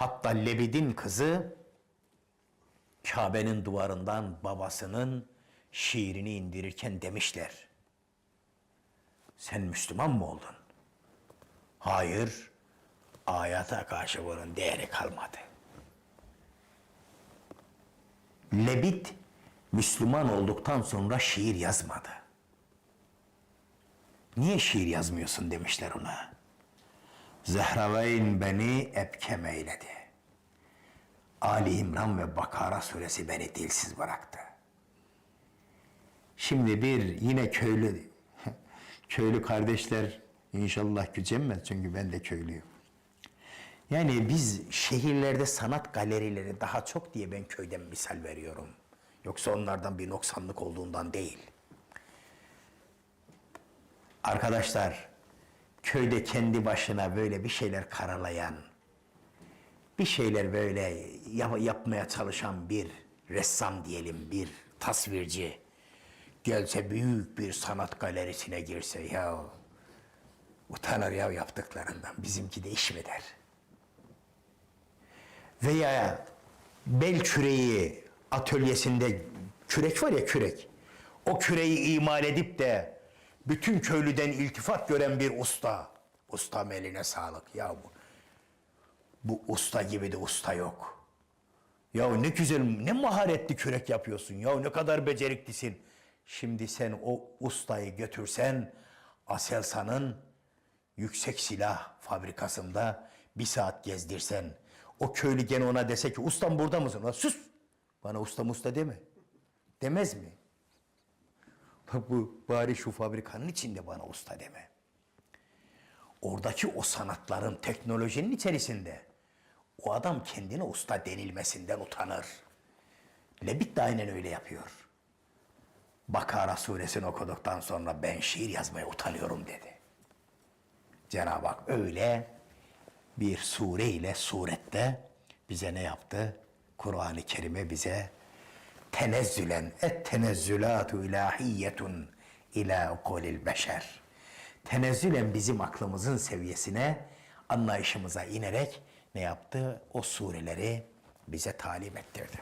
Hatta Lebid'in kızı Kabe'nin duvarından babasının şiirini indirirken demişler. Sen Müslüman mı oldun? Hayır. Ayata karşı bunun değeri kalmadı. Lebid Müslüman olduktan sonra şiir yazmadı. Niye şiir yazmıyorsun demişler ona. Zehraveyn beni ebkem eyledi. Ali İmran ve Bakara suresi beni dilsiz bıraktı. Şimdi bir yine köylü köylü kardeşler inşallah gücenmez çünkü ben de köylüyüm. Yani biz şehirlerde sanat galerileri daha çok diye ben köyden misal veriyorum. Yoksa onlardan bir noksanlık olduğundan değil. Arkadaşlar, köyde kendi başına böyle bir şeyler karalayan, bir şeyler böyle yap- yapmaya çalışan bir ressam diyelim, bir tasvirci gelse büyük bir sanat galerisine girse ya utanır ya yaptıklarından bizimki de iş mi der? Veya bel küreği atölyesinde kürek var ya kürek. O küreği imal edip de bütün köylüden iltifat gören bir usta. Usta eline sağlık ya bu. Bu usta gibi de usta yok. Ya ne güzel, ne maharetli kürek yapıyorsun ya, ne kadar beceriklisin. Şimdi sen o ustayı götürsen Aselsan'ın yüksek silah fabrikasında bir saat gezdirsen, o köylü gene ona dese ki ustam burada mısın? Ulan sus! Bana ustam usta deme. Demez mi? Bu bari şu fabrikanın içinde bana usta deme. Oradaki o sanatların, teknolojinin içerisinde o adam kendine usta denilmesinden utanır. Lebit de aynen öyle yapıyor. Bakara suresini okuduktan sonra ben şiir yazmaya utanıyorum dedi. Cenab-ı Hak öyle bir sure ile surette bize ne yaptı? Kur'an-ı Kerim'e bize tenezzülen et tenezzülatu ilahiyetun ila ukulil beşer. Tenezzülen bizim aklımızın seviyesine, anlayışımıza inerek ne yaptı? O sureleri bize talim ettirdi.